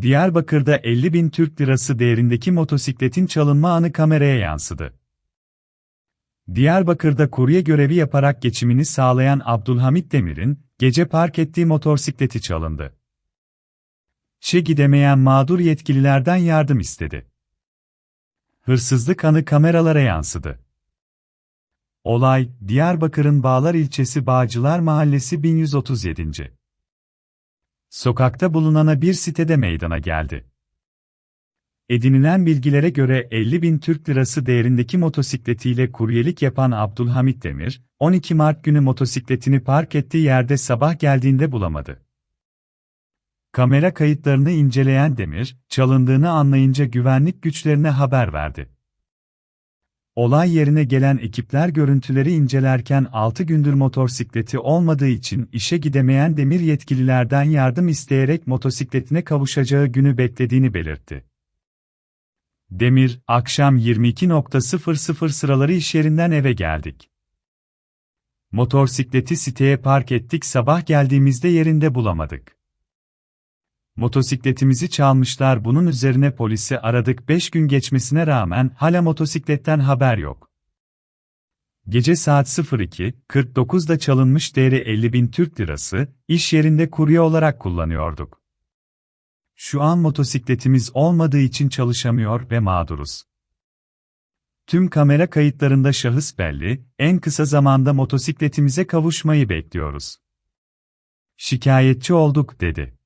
Diyarbakır'da 50 bin Türk lirası değerindeki motosikletin çalınma anı kameraya yansıdı. Diyarbakır'da kurye görevi yaparak geçimini sağlayan Abdülhamit Demir'in, gece park ettiği motosikleti çalındı. İşe gidemeyen mağdur yetkililerden yardım istedi. Hırsızlık anı kameralara yansıdı. Olay, Diyarbakır'ın Bağlar ilçesi Bağcılar Mahallesi 1137. Sokakta bulunana bir sitede meydana geldi. Edinilen bilgilere göre 50 bin Türk lirası değerindeki motosikletiyle kuryelik yapan Abdülhamit Demir, 12 Mart günü motosikletini park ettiği yerde sabah geldiğinde bulamadı. Kamera kayıtlarını inceleyen Demir, çalındığını anlayınca güvenlik güçlerine haber verdi. Olay yerine gelen ekipler görüntüleri incelerken 6 gündür motosikleti olmadığı için işe gidemeyen Demir yetkililerden yardım isteyerek motosikletine kavuşacağı günü beklediğini belirtti. Demir, akşam 22.00 sıraları iş yerinden eve geldik. Motosikleti siteye park ettik sabah geldiğimizde yerinde bulamadık. Motosikletimizi çalmışlar bunun üzerine polisi aradık 5 gün geçmesine rağmen hala motosikletten haber yok. Gece saat 02.49'da çalınmış değeri 50 bin Türk lirası, iş yerinde kurye olarak kullanıyorduk. Şu an motosikletimiz olmadığı için çalışamıyor ve mağduruz. Tüm kamera kayıtlarında şahıs belli, en kısa zamanda motosikletimize kavuşmayı bekliyoruz. Şikayetçi olduk dedi.